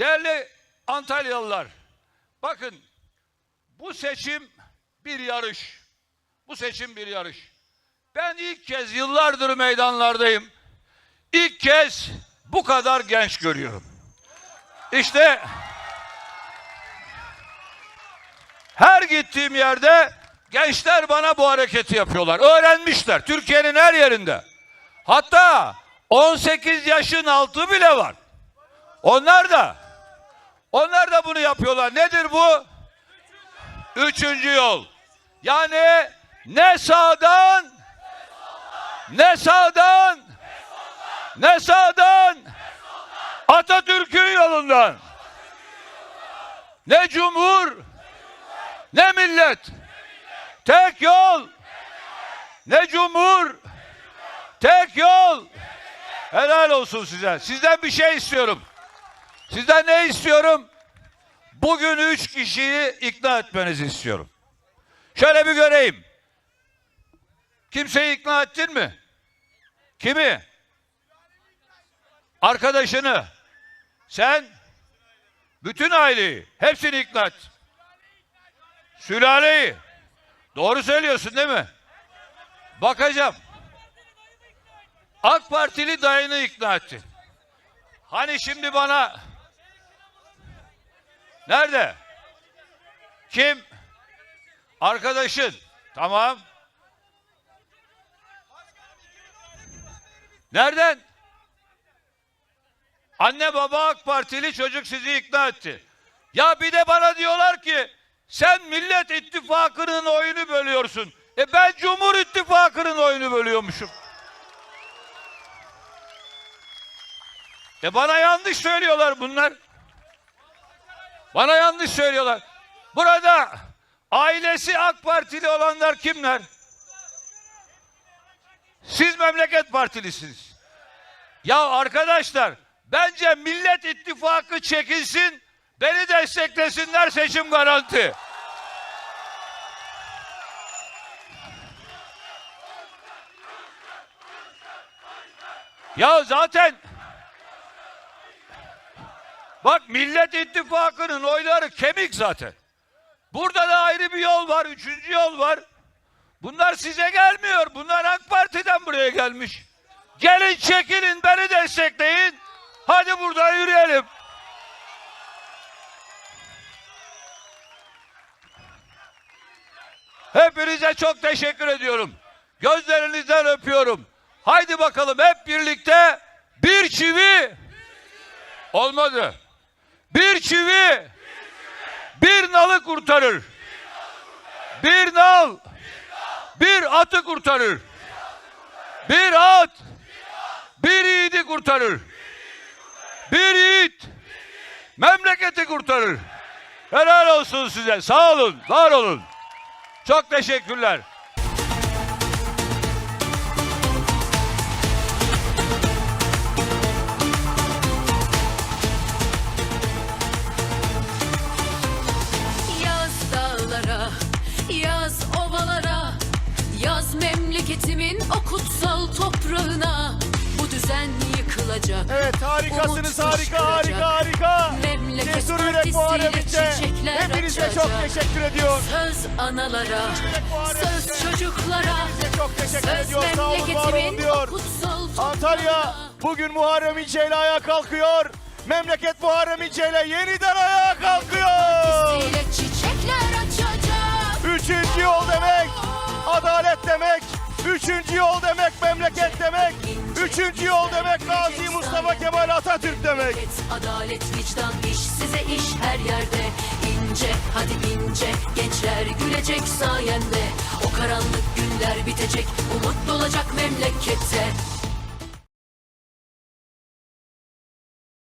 Değerli Antalyalılar, bakın bu seçim bir yarış. Bu seçim bir yarış. Ben ilk kez yıllardır meydanlardayım. İlk kez bu kadar genç görüyorum. İşte her gittiğim yerde gençler bana bu hareketi yapıyorlar. Öğrenmişler Türkiye'nin her yerinde. Hatta 18 yaşın altı bile var. Onlar da onlar da bunu yapıyorlar. Nedir bu? Üçüncü yol. Yani ne sağdan ne sağdan ne sağdan? Atatürk'ün yolundan. Ne cumhur ne millet. Tek yol. Ne cumhur tek yol. Helal olsun size. Sizden bir şey istiyorum sizden ne istiyorum? Bugün üç kişiyi ikna etmenizi istiyorum. Şöyle bir göreyim. Kimseyi ikna ettin mi? Kimi? Arkadaşını. Sen? Bütün aileyi. Hepsini ikna et. Sülaleyi. Doğru söylüyorsun değil mi? Bakacağım. AK Partili dayını ikna etti. Hani şimdi bana Nerede? Kim? Arkadaşın. Tamam. Nereden? Anne baba AK Partili çocuk sizi ikna etti. Ya bir de bana diyorlar ki sen Millet İttifakı'nın oyunu bölüyorsun. E ben Cumhur İttifakı'nın oyunu bölüyormuşum. E bana yanlış söylüyorlar bunlar. Bana yanlış söylüyorlar. Burada ailesi AK Partili olanlar kimler? Siz memleket partilisiniz. Ya arkadaşlar bence Millet İttifakı çekilsin, beni desteklesinler seçim garanti. Ya zaten Bak Millet İttifakı'nın oyları kemik zaten. Burada da ayrı bir yol var, üçüncü yol var. Bunlar size gelmiyor. Bunlar AK Parti'den buraya gelmiş. Gelin çekilin, beni destekleyin. Hadi burada yürüyelim. Hepinize çok teşekkür ediyorum. Gözlerinizden öpüyorum. Haydi bakalım hep birlikte bir çivi olmadı. Bir çivi bir nalı kurtarır. Bir nal bir atı kurtarır. Bir at bir yiğidi kurtarır. Bir yiğit memleketi kurtarır. Helal olsun size. Sağ olun, var olun. Çok teşekkürler. Kutsal toprağına. Bu düzen yıkılacak. Evet harikasınız umut harika harika harika. Memleket Cesur Yürek Muharrem İnce. Hepinize açacak. çok teşekkür ediyor. Söz analara, söz çocuklara, Hepinize çok teşekkür söz ediyor. Sağ olun var olun diyor. Antalya bugün Muharrem İnce ile ayağa kalkıyor. Memleket Muharrem İnce ile yeniden ayağa kalkıyor. Üçüncü yol demek, adalet demek. Üçüncü yol demek, memleket demek. Üçüncü yol demek, Gazi Mustafa Kemal Atatürk demek. Adalet, vicdan, iş size iş her yerde. İnce, hadi ince, gençler gülecek sayende. O karanlık günler bitecek, umut dolacak memlekette.